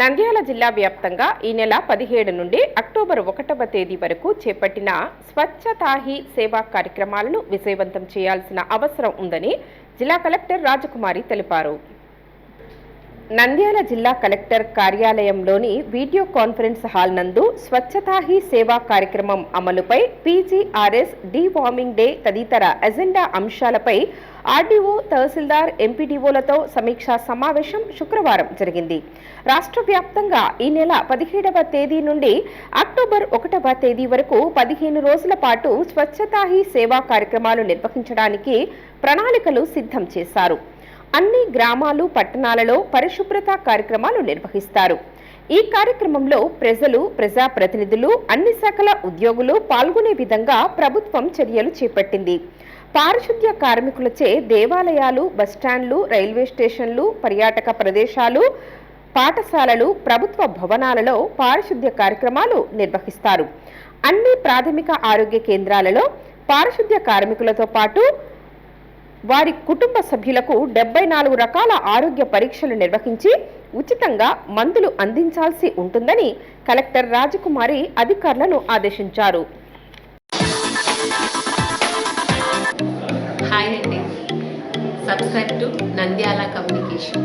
నంద్యాల జిల్లా వ్యాప్తంగా ఈ నెల పదిహేడు నుండి అక్టోబర్ ఒకటవ తేదీ వరకు చేపట్టిన స్వచ్ఛతాహి సేవా కార్యక్రమాలను విజయవంతం చేయాల్సిన అవసరం ఉందని జిల్లా కలెక్టర్ రాజకుమారి తెలిపారు. నంద్యాల జిల్లా కలెక్టర్ కార్యాలయంలోని వీడియో కాన్ఫరెన్స్ హాల్ నందు స్వచ్ఛతాహి సేవా కార్యక్రమం అమలుపై పీజీఆర్ఎస్ డీవార్మింగ్ డే తదితర ఎజెండా అంశాలపై ఆర్డీఓ తహసీల్దార్ ఎంపీడీఓలతో సమీక్షా సమావేశం శుక్రవారం జరిగింది. రాష్ట్ర వ్యాప్తంగా ఈ నెల పదిహేడవ తేదీ నుండి అక్టోబర్ ఒకటవ తేదీ వరకు పదిహేను రోజుల పాటు స్వచ్ఛతా హీ సేవా కార్యక్రమాలు నిర్వహించడానికి ప్రణాళికలు సిద్ధం చేశారు. అన్ని గ్రామాలు పట్టణాలలో పరిశుభ్రత కార్యక్రమాలు నిర్వహిస్తారు. ఈ కార్యక్రమంలో ప్రజలు ప్రజాప్రతినిధులు అన్ని శాఖల ఉద్యోగులు పాల్గొనే విధంగా ప్రభుత్వం చర్యలు చేపట్టింది. పారిశుద్ధ్య కార్మికులచే దేవాలయాలు బస్టాండ్లు రైల్వే స్టేషన్లు పర్యాటక ప్రదేశాలు పాఠశాలలు ప్రభుత్వ భవనాలలో పారిశుద్ధ్య కార్యక్రమాలు నిర్వహిస్తారు. అన్ని ప్రాథమిక ఆరోగ్య కేంద్రాలలో పారిశుద్ధ్య కార్మికులతో పాటు వారి కుటుంబ సభ్యులకు డెబ్బై నాలుగు రకాల ఆరోగ్య పరీక్షలు నిర్వహించి ఉచితంగా మందులు అందించాల్సి ఉంటుందని కలెక్టర్ రాజకుమారి అధికారులను ఆదేశించారు. Subscribe to Nandyal communication